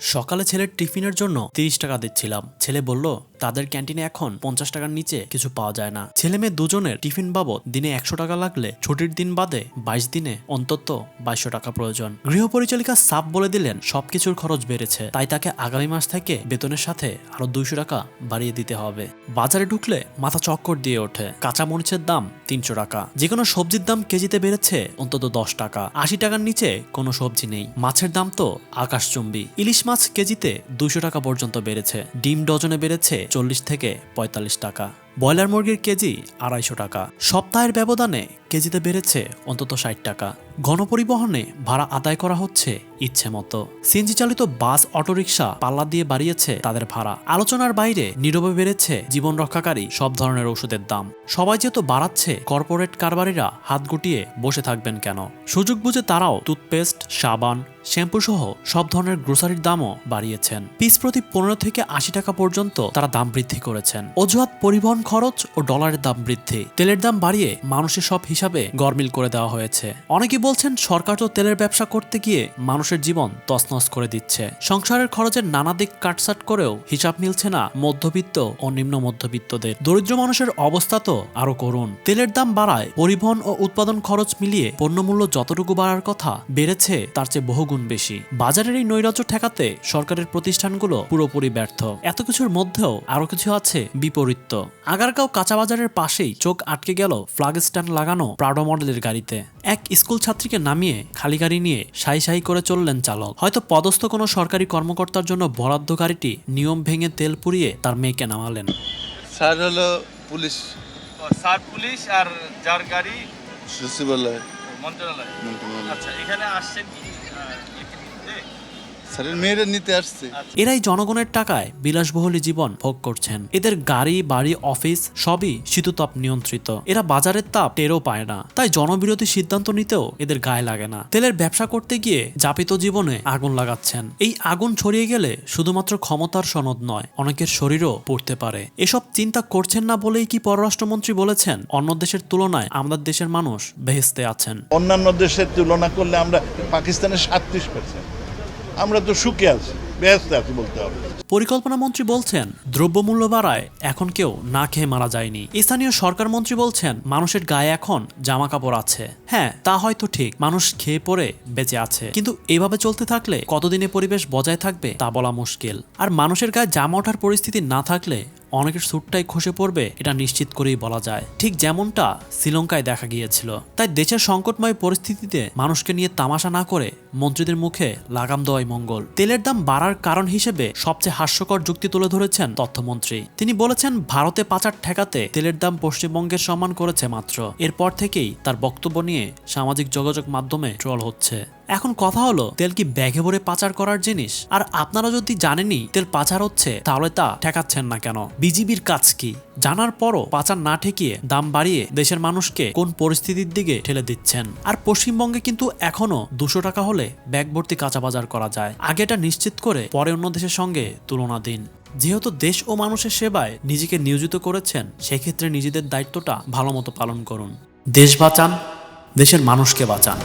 সকালে ছেলের টিফিনের জন্য তিরিশ টাকা দিচ্ছিলাম। ছেলে বলল তাদের ক্যান্টিনে এখন পঞ্চাশ টাকার নিচে কিছু পাওয়া যায় না। ছেলে মেয়ে দুজনের টিফিন বাবদ দিনে একশো টাকা লাগলে ছুটির দিন বাদে বাইশ দিনে অন্তত বাইশশো টাকা প্রয়োজন। গৃহ পরিচালিকা সাপ বলে দিলেন, সবকিছুর খরচ বেড়েছে। তাই তাকে আগামী মাস থেকে বেতনের সাথে আরও দুইশো টাকা বাড়িয়ে দিতে হবে। বাজারে ঢুকলে মাথা চক্কর দিয়ে ওঠে। কাঁচা মরিচের দাম তিনশো টাকা। যে কোনো সবজির দাম কেজিতে বেড়েছে অন্তত দশ টাকা। আশি টাকার নিচে কোনো সবজি নেই। মাছের দাম তো আকাশচুম্বী। ইলিশ মাছ কেজিতে দুশো টাকা পর্যন্ত বেড়েছে। ডিম ডজনে বেড়েছে চল্লিশ থেকে পঁয়তাল্লিশ টাকা। ব্রয়লার মুরগির কেজি আড়াইশো টাকা। সপ্তাহের ব্যবধানে কেজিতে বেড়েছে অন্তত ষাট টাকা। গণপরিবহনে ভাড়া আদায় করা হচ্ছে ইচ্ছে মতো। সিএনজি চালিত বাস, অটোরিকশা পাল্লা দিয়ে বাড়িয়েছে তাদের ভাড়া। আলোচনার বাইরে নীরবে বেড়েছে জীবন রক্ষাকারী সব ধরনের ওষুধের দাম। সবাই যেহেতু বাড়াচ্ছে, কর্পোরেট কারবারিরা হাত গুটিয়ে বসে থাকবেন কেন? সুযোগ বুঝে তারাও টুথপেস্ট, সাবান শ্যাম্পু সহ সব ধরনের গ্রোসারির দামও বাড়িয়েছেন। পিস প্রতি পনেরো থেকে আশি টাকা পর্যন্ত তারা দাম বৃদ্ধি করেছেন। অজুহাত, পরিবহন খরচ ও ডলারের দাম বৃদ্ধি। তেলের দাম বাড়িয়ে মানুষের সব হিসাবে গরমিল করে দেওয়া হয়েছে। অনেকে বলছেন সরকার তো তেলের ব্যবসা করতে গিয়ে মানুষের জীবন তছনছ করে দিচ্ছে। সংসারের খরচের নানা দিক কাটসাট করেও হিসাব মিলছে না মধ্যবিত্ত ও নিম্ন মধ্যবিত্তদের। দরিদ্র মানুষের অবস্থা তো আরও করুন তেলের দাম বাড়ায় পরিবহন ও উৎপাদন খরচ মিলিয়ে পণ্যমূল্য যতটুকু বাড়ার কথা বেড়েছে তার চেয়ে বহুগুণ বেশি। বাজারের এই নৈরাজ্য ঠেকাতে সরকারের প্রতিষ্ঠানগুলো পুরোপুরি ব্যর্থ। এত কিছুর মধ্যেও আরও কিছু আছে বিপরীত আগারগাঁও কাঁচা বাজারের পাশেই চোখ আটকে গেল ফ্লাগ স্ট্যান্ড লাগানো প্রাডো মডেলের গাড়িতে। এক স্কুল ছাত্রীকে নামিয়ে খালি গাড়ি নিয়ে সাই সাই করে চললেন চালক। হয়তো পদস্থ কোনো সরকারি কর্মকর্তার জন্য বরাদ্দ গাড়িটি নিয়ম ভেঙে তেল পুড়িয়ে তার মেয়েকে নামালেন। স্যার হলো পুলিশ। স্যার পুলিশ আর যার গাড়ি সচিবালয়। মন্ত্রণালয়। আচ্ছা এখানে আসছেন কি? স্যারের মেয়েরা নিতে আসছে। এরাই জনগণের টাকায় বিলাসবহুলী জীবন ভোগ করছেন। এদের গাড়ি বাড়ি অফিস সবই শীততাপ নিয়ন্ত্রিত। এরা বাজারের তাপ টেরও পায় না। তাই জনবিরোধী সিদ্ধান্ত নিতেও এদের গায়ে লাগে না। তেলের ব্যবসা করতে গিয়ে যাপিত জীবনে আগুন লাগাচ্ছেন। এই আগুন ছড়িয়ে গেলে শুধুমাত্র ক্ষমতার সনদ নয় অনেকের শরীরও পড়তে পারে। এসব চিন্তা করছেন না বলেই কি পররাষ্ট্রমন্ত্রী বলেছেন? অন্য দেশের তুলনায় আমাদের দেশের মানুষ বেহেস্তে আছেন। অন্যান্য দেশের তুলনা করলে আমরা পাকিস্তানের সাতত্রিশ পার্সেন্ট আমরা তো সুখে আছি, ব্যস্ত আছি বলতে হবে। পরিকল্পনা মন্ত্রী বলছেন, দ্রব্যমূল্য বাড়ায়, এখন কেউ না খেয়ে মারা যায়নি। স্থানীয় সরকার মন্ত্রী বলছেন, মানুষের গায়ে এখন জামা কাপড় আছে। হ্যাঁ তা হয়তো ঠিক, মানুষ খেয়ে পরে বেঁচে আছে। কিন্তু এভাবে চলতে থাকলে কতদিনে পরিবেশ বজায় থাকবে তা বলা মুশকিল। আর মানুষের গায়ে জামা ওঠার পরিস্থিতি না থাকলে অনেকের স্যুটটাই খসে পড়বে, এটা নিশ্চিত করেই বলা যায়। ঠিক যেমনটা শ্রীলঙ্কায় দেখা গিয়েছিল। তাই দেশের সংকটময় পরিস্থিতিতে মানুষকে নিয়ে তামাশা না করে মন্ত্রীদের মুখে লাগাম দেওয়াই মঙ্গল। তেলের দাম বাড়ার কারণ হিসেবে সবচেয়ে হাস্যকর যুক্তি তুলে ধরেছেন তথ্যমন্ত্রী। তিনি বলেছেন, ভারতে পাচার ঠেকাতে তেলের দাম পশ্চিমবঙ্গের সম্মান করেছে মাত্র। এরপর থেকেই তার বক্তব্য নিয়ে সামাজিক যোগাযোগ মাধ্যমে ট্রল হচ্ছে। এখন কথা হলো, তেল কি ব্যাগে ভরে পাচার করার জিনিস? আর আপনারা যদি জানেনই তেল পাচার হচ্ছে, তাহলে তা ঠেকাচ্ছেন না কেন? বিজিবির কাজ কি? জানার পরও পাচার না ঠেকিয়ে দাম বাড়িয়ে দেশের মানুষকে কোন পরিস্থিতির দিকে ঠেলে দিচ্ছেন? আর পশ্চিমবঙ্গে কিন্তু এখনও দুশো টাকা হলে ব্যাগ ভর্তি কাঁচা বাজার করা যায়। আগে এটা নিশ্চিত করে পরে অন্য দেশের সঙ্গে তুলনা দিন। যেহেতু দেশ ও মানুষের সেবায় নিজেকে নিয়োজিত করেছেন, সেক্ষেত্রে নিজেদের দায়িত্বটা ভালো মতো পালন করুন। দেশ বাঁচান, দেশের মানুষকে বাঁচান।